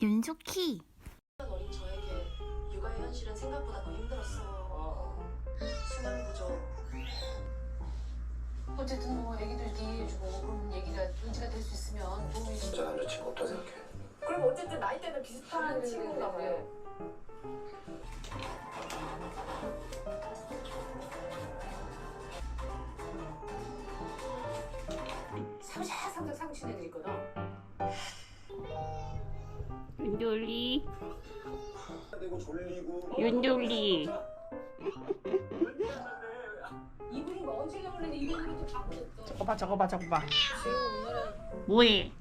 윤숙희 어린 저에게 육아의 현실은 생각보다 더 힘들었어요. 수면 부족. 어쨌든 뭐 애기들 이해해주고 그런 얘기가 의지가 될 수 있으면 도움이 좀저 남자친구 없다 생각해. 그럼 어쨌든 나이대는 비슷한 친구인가 봐요. 삼삭삼삭 삼친 애들 있거든. 윤돌리. 윤돌리. 이분이 뭐 얹으려고 그랬는데 이분이 또 바꾸셨어. 저거 봐 저거 봐 저거 봐. 지금 오늘은 뭐해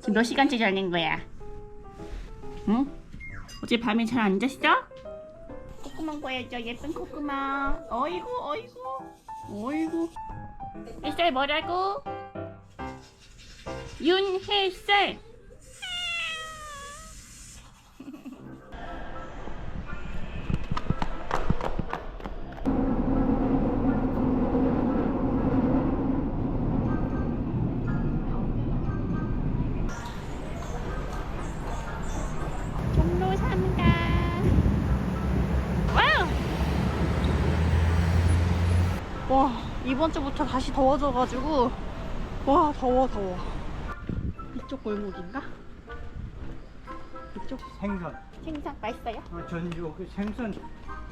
지금 몇 시간째 자는 거야? 응? 어제 밤에 잘 안 잤어? 콧구멍 보여줘 예쁜 콧구멍. 어이구 어이구. 어이구. 햇살 뭐라고? 윤햇살 와 이번 주부터 다시 더워져가지고. 와 더워 더워. 이쪽 골목인가? 이쪽? 생선, 생선 맛있어요? 어, 전주 그 생선,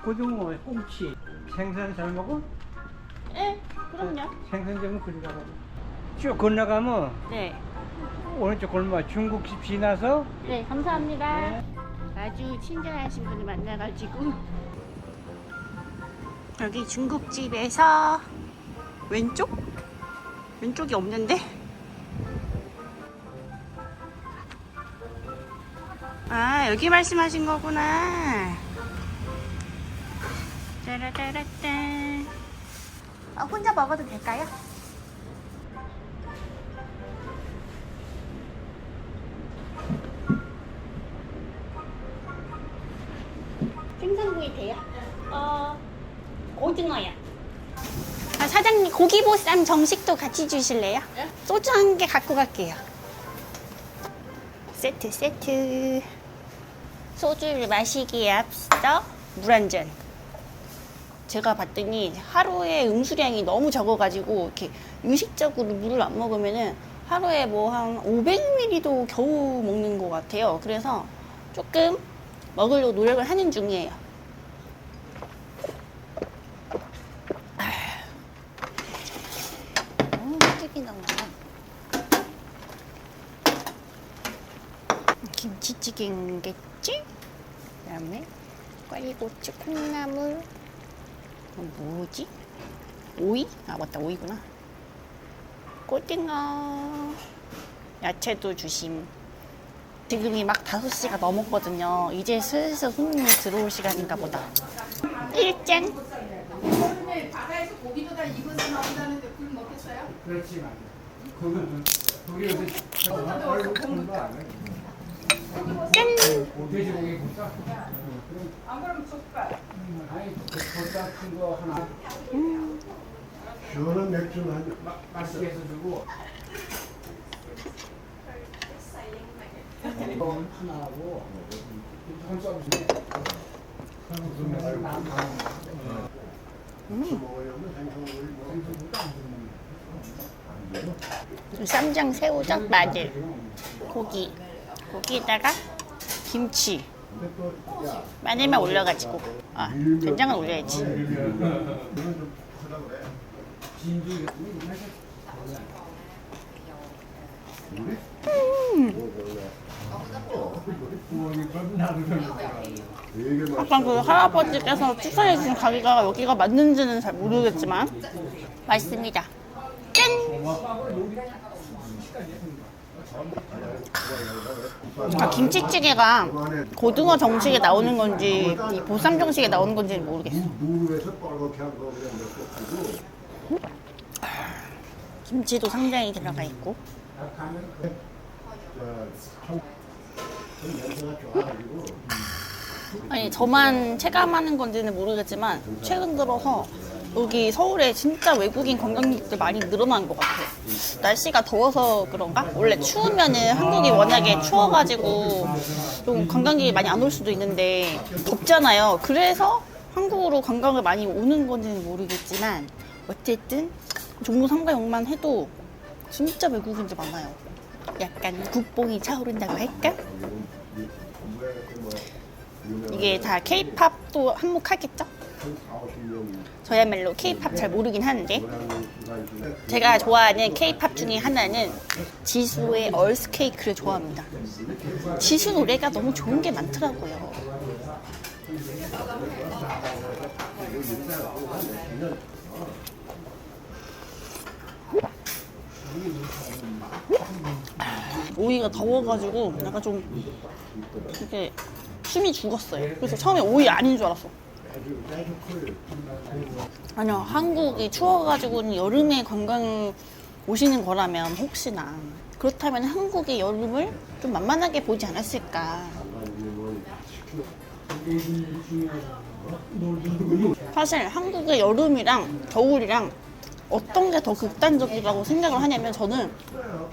고등어, 꽁치, 생선 잘 먹어? 네 그럼요. 생선점은 그리 가고. 쭉 건너가면 네, 오른쪽 골목 중국집 지나서? 네 감사합니다. 아주 친절하신 분을 만나가지고. 여기 중국집에서 왼쪽? 왼쪽이 없는데? 아 여기 말씀하신 거구나 짜라짜라짜 아, 혼자 먹어도 될까요? 생선구이 돼요? 어 고등어야 아 사장님 고기보쌈 정식도 같이 주실래요? 소주 한 개 갖고 갈게요 세트 세트 소주를 마시기에 앞서 물 한 잔. 제가 봤더니 하루에 음수량이 너무 적어가지고 이렇게 의식적으로 물을 안 먹으면은 하루에 뭐 한 500ml도 겨우 먹는 것 같아요. 그래서 조금 먹으려고 노력을 하는 중이에요. 음, 튀기 나오네. 김치찌개겠지? 그 다음에 꽈리고추, 콩나물, 어, 뭐지? 오이? 아 맞다 오이구나. 고등어, 야채도 주심. 지금이 막 5시가 넘었거든요. 이제 슬슬 손님이 들어올 시간인가 보다. 일장 바다에서 고기도 다 익어서 나온다는데 굴 먹겠어요? 그렇지 만 거기 거기 요새 얼굴 큰거 아니야? 짠! 돼지고기 굽자. 하나 시원한 맥주 한 마- 맛있게 해서 주고. 하나하고 한 서비스. 뭐 쌈장, 새우젓, 마늘, 고기. 고기에다가 김치. 마늘만 올려가지고. 아, 된장은 올려야지. 맛 아까 그 할아버지께서 추천해 주신 가게가 여기가 맞는지는 잘 모르겠지만 맛있습니다. 짠! 아, 김치찌개가 고등어 정식에 나오는 건지 이 보쌈 정식에 나오는 건지는 모르겠어. 주고 김치도 상당히 들어가 있고. 아니 저만 체감하는 건지는 모르겠지만 최근 들어서 여기 서울에 진짜 외국인 관광객들 많이 늘어난 것 같아요. 날씨가 더워서 그런가? 원래 추우면은 한국이 워낙에 추워가지고 좀 관광객이 많이 안 올 수도 있는데 덥잖아요. 그래서 한국으로 관광을 많이 오는 건지는 모르겠지만 어쨌든 종로 상가역만 해도 진짜 외국인들 많아요. 약간 국뽕이 차오른다고 할까? 이게 다 케이팝도 한몫하겠죠? 저야말로 케이팝 잘 모르긴 하는데 제가 좋아하는 케이팝 중에 하나는 지수의 얼스 케이크를 좋아합니다. 지수 노래가 너무 좋은 게 많더라고요. 오이가 더워가지고 약간 좀 이렇게 숨이 죽었어요. 그래서 처음에 오이 아닌 줄 알았어. 아니요, 한국이 추워가지고는 여름에 관광 오시는 거라면 혹시나 그렇다면 한국의 여름을 좀 만만하게 보지 않았을까. 사실 한국의 여름이랑 겨울이랑 어떤 게 더 극단적이라고 생각을 하냐면 저는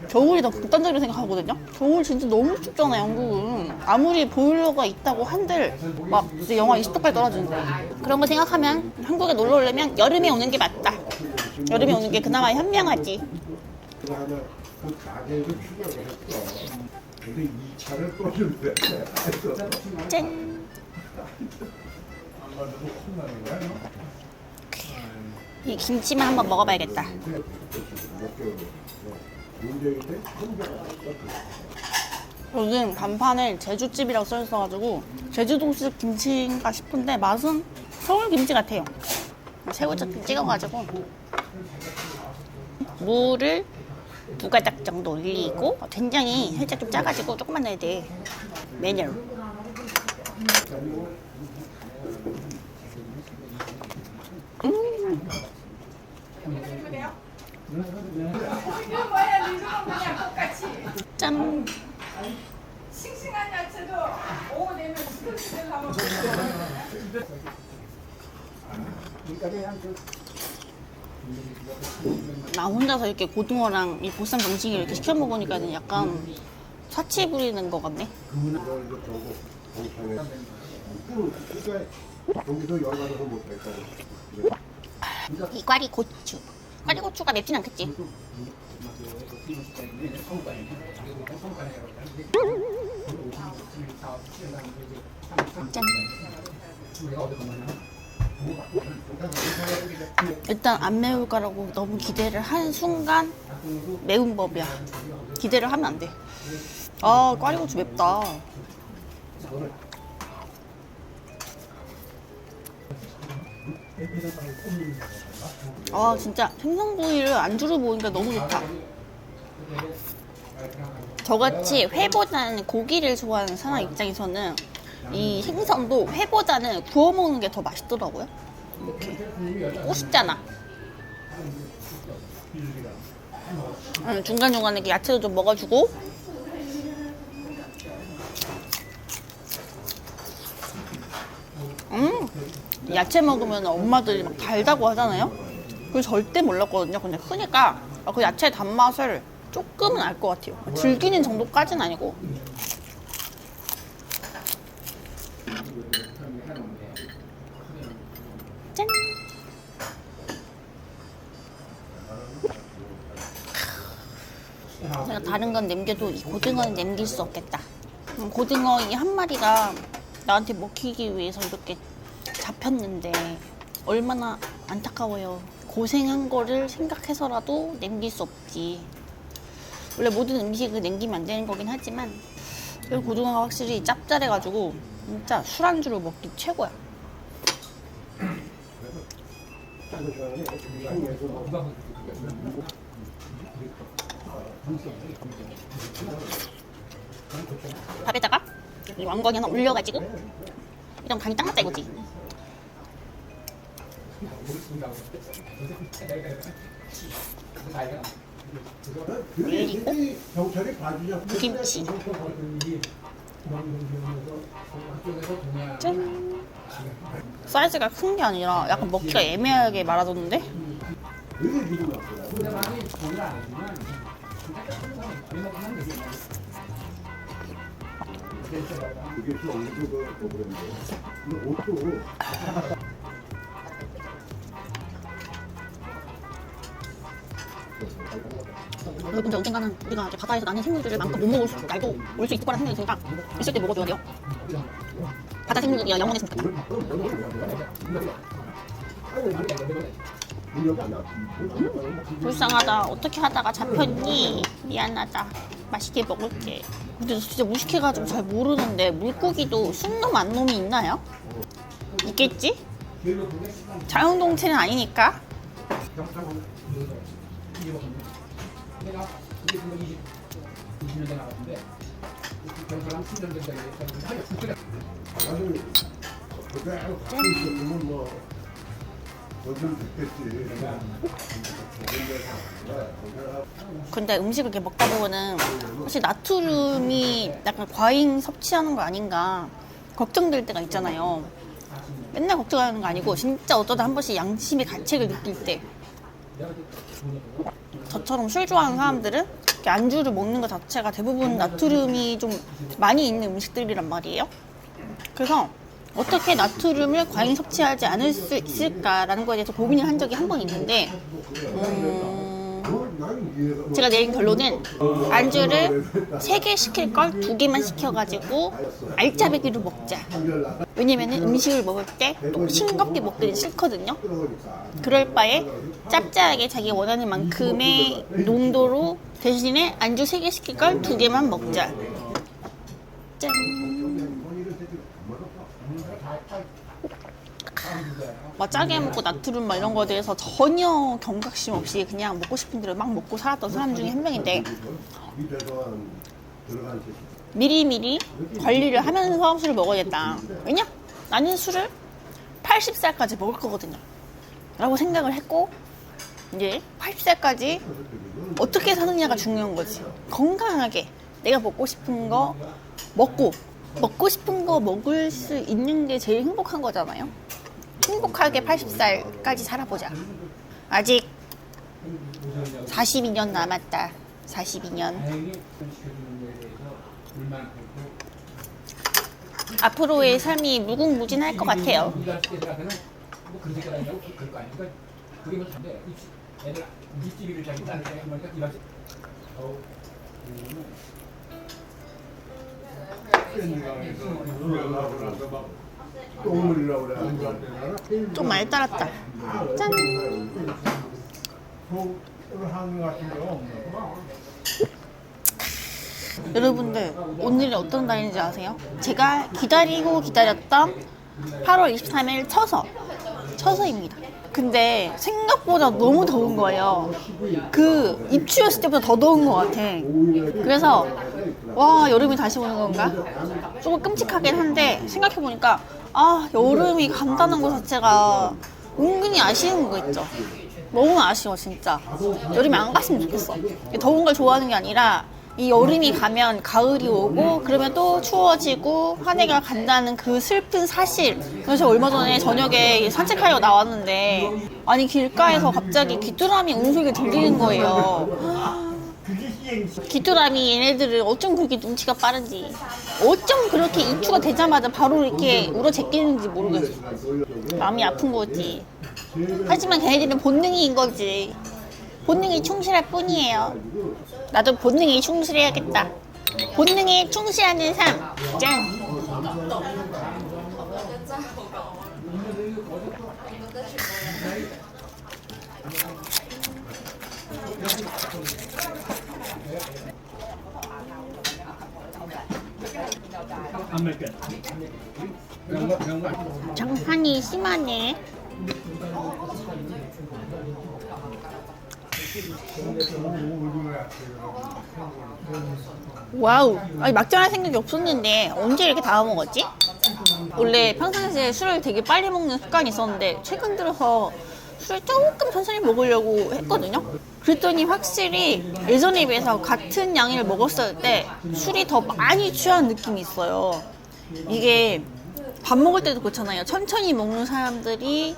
겨울이 더 극단적이라고 생각하거든요. 겨울 진짜 너무 춥잖아요, 한국은. 아무리 보일러가 있다고 한들 막 이제 영하 20도까지 떨어지는데. 그런 거 생각하면 한국에 놀러 오려면 여름에 오는 게 맞다. 여름에 오는 게 그나마 현명하지. 짠. 이 김치만 한번 먹어봐야겠다. 여긴 간판에 제주집이라고 써 있어가지고 제주도식 김치인가 싶은데 맛은 서울 김치 같아요. 새우젓 찍어가지고 물을 두 가닥 정도 올리고 된장이 살짝 좀 짜가지고 조금만 넣어야 돼. 메뉴. 이거 뭐야 리조는 그냥 똑같이 짠. 싱싱한 야채도 오후 되면 스크스를 하면 나 혼자서 이렇게 고등어랑 이 보쌈 정식을 이렇게 시켜 먹으니까 약간 사치 부리는 것 같네. 거기서 열받아서 못했거든. 이 꽈리 고추. 꽈리 고추가 맵진 않겠지? 짠. 일단 안 매울 거라고 너무 기대를 한 순간 매운 법이야. 기대를 하면 안 돼. 아, 꽈리고추 맵다. 아, 진짜 생선구이를 안주로 먹으니까 너무 좋다. 저같이 회보다는 고기를 좋아하는 사람 입장에서는 이 생선도 회보다는 구워 먹는 게 더 맛있더라고요. 이렇게 꼬숩잖아. 음, 중간중간에 야채도 좀 먹어주고 음 야채 먹으면 엄마들이 막 달다고 하잖아요. 그걸 절대 몰랐거든요. 근데 크니까 아, 그 야채 단맛을 조금은 알 것 같아요. 즐기는 정도까지는 아니고. 짠. 내가 다른 건 남겨도 이 고등어는 남길 수 없겠다. 음, 고등어 이 한 마리가 나한테 먹히기 위해서 이렇게 잡혔는데 얼마나 안타까워요. 고생한 거를 생각해서라도 남길 수 없지. 원래 모든 음식을 남기면 안 되는 거긴 하지만 이 고등어가 확실히 짭짤해가지고 진짜 술안주로 먹기 최고야. 밥에다가 이 왕건이 하나 올려가지고 이런 간이 딱 맞다 이거지. 봐주냐? 김치. 짠. 사이즈가 큰 게 아니라 약간 먹기가 애매하게 옷도 여러분들 언젠가는 우리가 이렇게 바다에서 나는 생물들을 마음껏 못 먹을 수, 날도 올 수 있을 거라는 생각이 드니까 있을 때 먹어줘야 돼요. 바다 생물들이 영원했으면 좋겠다. 안 나. 불쌍하다. 어떻게 하다가 잡혔니? 미안하다. 맛있게 먹을게. 근데 진짜 무식해가지고 잘 모르는데 물고기도 순놈 안 놈이 있나요? 있겠지? 자연동체는 아니니까. 아주 그대로 갖고 있었으면 뭐 어좀 됐겠지. 근데 음식을 이렇게 먹다 보면은 혹시 나트륨이 약간 과잉 섭취하는 거 아닌가 걱정될 때가 있잖아요. 맨날 걱정하는 거 아니고 진짜 어쩌다 한 번씩 양심의 가책을 느낄 때 저처럼 술 좋아하는 사람들은 이렇게 안주를 먹는 것 자체가 대부분 나트륨이 좀 많이 있는 음식들이란 말이에요. 그래서 어떻게 나트륨을 과잉 섭취하지 않을 수 있을까라는 거에 대해서 고민을 한 적이 한 번 있는데 음, 제가 내린 결론은 안주를 세 개 시킬 걸 두 개만 시켜가지고 알짜배기로 먹자. 왜냐면은 음식을 먹을 때 또 싱겁게 먹기는 싫거든요. 그럴 바에 짭짤하게 자기 원하는 만큼의 농도로 대신에 안주 세 개 시킬 걸 두 개만 먹자. 짠. 막 짜게 먹고 나트륨 막 이런 거에 대해서 전혀 경각심 없이 그냥 먹고 싶은 대로 막 먹고 살았던 사람 중에 한 명인데 미리미리 관리를 하면서 술을 먹어야겠다. 왜냐? 나는 술을 80살까지 먹을 거거든요. 라고 생각을 했고, 이제 80살까지 어떻게 사느냐가 중요한 거지. 건강하게 내가 먹고 싶은 거 먹고, 먹고 싶은 거 먹을 수 있는 게 제일 행복한 거잖아요. 행복하게 80살까지 살아보자. 아직 42년 남았다. 42년. 앞으로의 삶이 무궁무진할 것 같아요. 좀 많이 따랐다. 짠! 여러분들, 오늘이 어떤 날인지 아세요? 제가 기다리고 기다렸던 8월 23일 처서. 처서입니다. 근데 생각보다 너무 더운 거예요. 그 입추였을 때보다 더 더운 것 같아. 그래서 와 여름이 다시 오는 건가? 조금 끔찍하긴 한데 생각해 보니까 아 여름이 간다는 것 자체가 은근히 아쉬운 거 있죠. 너무 아쉬워 진짜. 여름이 안 갔으면 좋겠어. 더운 걸 좋아하는 게 아니라 이 여름이 가면 가을이 오고 그러면 또 추워지고 한 해가 간다는 그 슬픈 사실. 그래서 얼마 전에 저녁에 산책하러 나왔는데 아니 길가에서 갑자기 귀뚜라미 소리가 들리는 거예요. 귀뚜라미 얘네들은 어쩜 그렇게 눈치가 빠른지 어쩜 그렇게 입추가 되자마자 바로 이렇게 울어 제끼는지 모르겠어. 마음이 아픈 거지. 하지만 걔네들은 본능인 거지. 본능에 충실할 뿐이에요. 나도 본능에 충실해야겠다. 본능에 충실하는 삶. 짠! 장판이 심하네 와우 아니 막장할 생각이 없었는데 언제 이렇게 다 먹었지? 원래 평상시에 술을 되게 빨리 먹는 습관이 있었는데 최근 들어서 술 조금 천천히 먹으려고 했거든요. 그랬더니 확실히 예전에 비해서 같은 양을 먹었을 때 술이 더 많이 취한 느낌이 있어요. 이게 밥 먹을 때도 그렇잖아요. 천천히 먹는 사람들이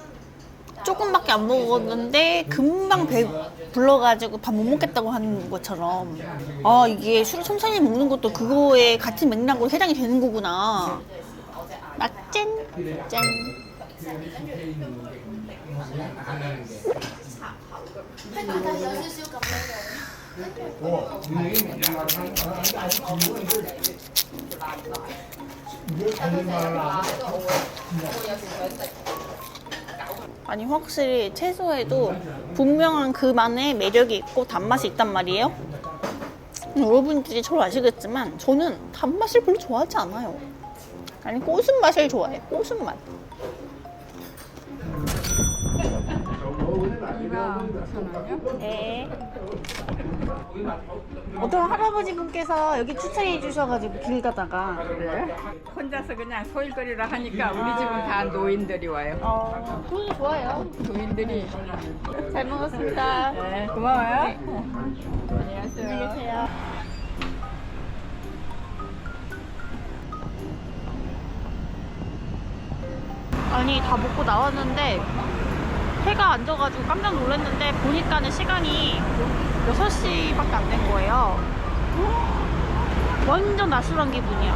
조금밖에 안 먹었는데 금방 배 불러가지고 밥 못 먹겠다고 하는 것처럼 아 이게 술 천천히 먹는 것도 그거에 같은 맥락으로 해당이 되는 거구나. 막짠 짠. 아니 확실히 채소에도 분명한 그만의 매력이 있고 단맛이 있단 말이에요. 여러분들이 저를 아시겠지만 저는 단맛을 별로 좋아하지 않아요. 아니 꼬순 맛을 좋아해. 꼬순 맛. 네. 어떤 할아버지 분께서 여기 추천해 주셔가지고 길 가다가 혼자서 그냥 소일거리라 하니까 우리 집은 다 노인들이 와요. 어, 그거 좋아요. 노인들이. 잘 먹었습니다. 네, 고마워요. 안녕하세요. 안녕히 계세요. 아니 다 먹고 나왔는데 해가 안 져가지고 깜짝 놀랐는데 보니까는 시간이 6시밖에 안 된 거예요. 완전 낮술한 기분이야.